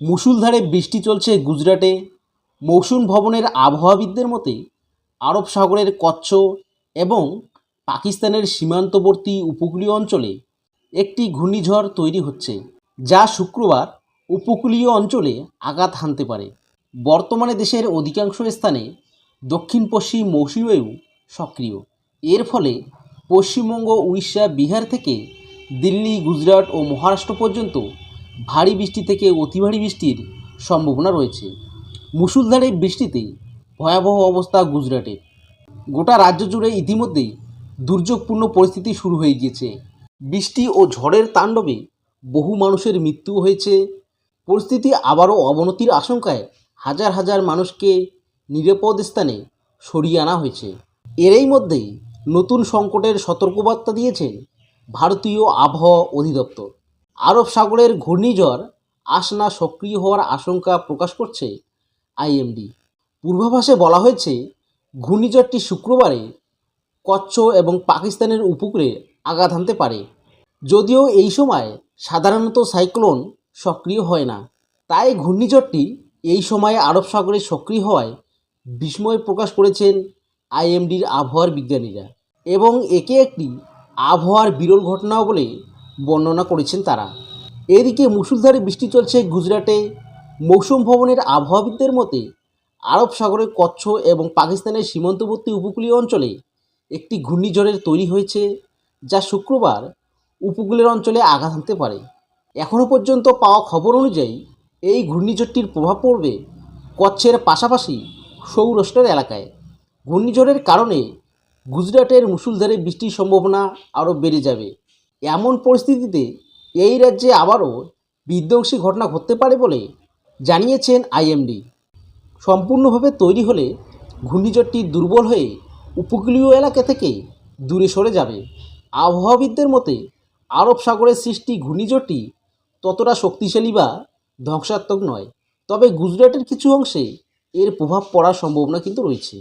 মুষলধারে বৃষ্টি চলছে গুজরাটে। মৌসুম ভবনের আবহাওয়াবিদদের মতে, আরব সাগরের কচ্ছ এবং পাকিস্তানের সীমান্তবর্তী উপকূলীয় অঞ্চলে একটি ঘূর্ণিঝড় তৈরি হচ্ছে, যা শুক্রবার উপকূলীয় অঞ্চলে আঘাত হানতে পারে। বর্তমানে দেশের অধিকাংশ স্থানে দক্ষিণ পশ্চিম মৌসুমী বায়ু সক্রিয়। এর ফলে পশ্চিমবঙ্গ, উড়িষ্যা, বিহার থেকে দিল্লি, গুজরাট ও মহারাষ্ট্র পর্যন্ত ভারী বৃষ্টি থেকে অতি ভারী বৃষ্টির সম্ভাবনা রয়েছে। মুষলধারে বৃষ্টিতে ভয়াবহ অবস্থা গুজরাটে। গোটা রাজ্য জুড়ে ইতিমধ্যেই দুর্যোগপূর্ণ পরিস্থিতি শুরু হয়ে গিয়েছে। বৃষ্টি ও ঝড়ের তাণ্ডবে বহু মানুষের মৃত্যু হয়েছে। পরিস্থিতি আবারও অবনতির আশঙ্কায় হাজার হাজার মানুষকে নিরাপদ স্থানে সরিয়ে আনা হয়েছে। এরই মধ্যেই নতুন সংকটের সতর্কবার্তা দিয়েছেন ভারতীয় আবহাওয়া অধিদপ্তর। আরব সাগরের ঘূর্ণিঝড় আসনা সক্রিয় হওয়ার আশঙ্কা প্রকাশ করছে আইএমডি। পূর্বাভাসে বলা হয়েছে, ঘূর্ণিঝড়টি শুক্রবারে কচ্ছ এবং পাকিস্তানের উপকূলে আঘাত হানতে পারে। যদিও এই সময় সাধারণত সাইক্লোন সক্রিয় হয় না, তাই ঘূর্ণিঝড়টি এই সময়ে আরব সাগরে সক্রিয় হওয়ায় বিস্ময় প্রকাশ করেছেন আইএমডির আবহাওয়ার বিজ্ঞানীরা। এবং একে একটি আবহাওয়ার বিরল ঘটনাও বলে বর্ণনা করেছেন তারা। এদিকে মুষলধারে বৃষ্টি চলছে গুজরাটে। মৌসুম ভবনের আবহাওয়াবিদদের মতে, আরব সাগরের কচ্ছ এবং পাকিস্তানের সীমান্তবর্তী উপকূলীয় অঞ্চলে একটি ঘূর্ণিঝড়ের তৈরি হয়েছে, যা শুক্রবার উপকূলের অঞ্চলে আঘাত হানতে পারে। এখনও পর্যন্ত পাওয়া খবর অনুযায়ী, এই ঘূর্ণিঝড়টির প্রভাব পড়বে কচ্ছের পাশাপাশি সৌরাষ্ট্রের এলাকায়। ঘূর্ণিঝড়ের কারণে গুজরাটের মুসুলধারে বৃষ্টির সম্ভাবনা আরও বেড়ে যাবে। এমন পরিস্থিতিতে এই রাজ্যে আবারও বিধ্বংসী ঘটনা ঘটতে পারে বলে জানিয়েছেন আইএমডি। সম্পূর্ণভাবে তৈরি হলে ঘূর্ণিঝড়টি দুর্বল হয়ে উপকূলীয় এলাকা থেকে দূরে সরে যাবে। আবহাওয়াবিদদের মতে, আরব সাগরের সৃষ্টি ঘূর্ণিঝড়টি ততটা শক্তিশালী বা ধ্বংসাত্মক নয়, তবে গুজরাটের কিছু অংশে এর প্রভাব পড়ার সম্ভাবনা কিন্তু রয়েছে।